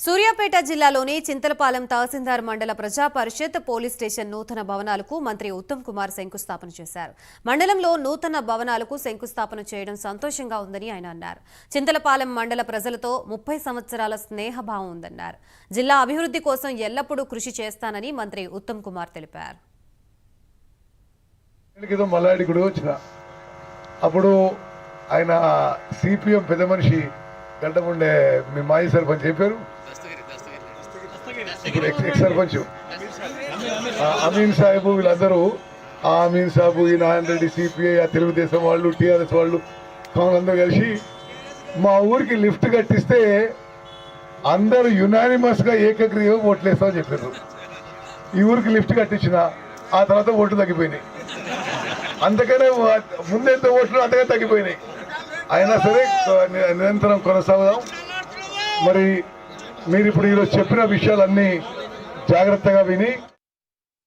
సూర్యాపేట జిల్లాలోని చింతలపాలెం తహసీల్దార్ మండల ప్రజా పరిషత్ పోలీస్ స్టేషన్ నూతన భవనాలకు మంత్రి ఉత్తమ్ కుమార్ శంకుస్థాపన చేశారు. మండలంలో నూతన భవనాలకు శంకుస్థాపన చేయడం సంతోషంగా ఉందని ఆయన అన్నారు. చింతలపాలెం మండల ప్రజలతో ముప్పై సంవత్సరాల స్నేహభావం ఉందన్నారు. జిల్లా అభివృద్ధి కోసం ఎల్లప్పుడూ కృషి చేస్తానని మంత్రి ఉత్తమ్ కుమార్ తెలిపారు. అప్పుడు ఆయన సిపిఎం పెద్ద మనిషి గడ్డముండే మీ మాజీ సర్పంచ్ చెప్పారు ఇప్పుడు ఎక్స్ సర్పంచ్. అమీన్ సాహెబ్ వీళ్ళందరూ ఆ అమీన్ సాబు ఈ నారాయణ రెడ్డి సిపిఐ ఆ తెలుగుదేశం వాళ్ళు టీఆర్ఎస్ వాళ్ళు కావున అందరూ కలిసి మా ఊరికి లిఫ్ట్ కట్టిస్తే అందరూ యునానిమస్గా ఏకగ్రీవం ఓట్లేస్తామని చెప్పారు. ఈ ఊరికి లిఫ్ట్ కట్టించిన ఆ తర్వాత ఓట్లు తగ్గిపోయినాయి. అంతకనే ముందెంత ఓట్లు అంతగా తగ్గిపోయినాయి. అయినా సరే నిరంతరం కొనసాగుదాం. మరి మీరు ఇప్పుడు ఈరోజు చెప్పిన విషయాలన్నీ జాగ్రత్తగా విని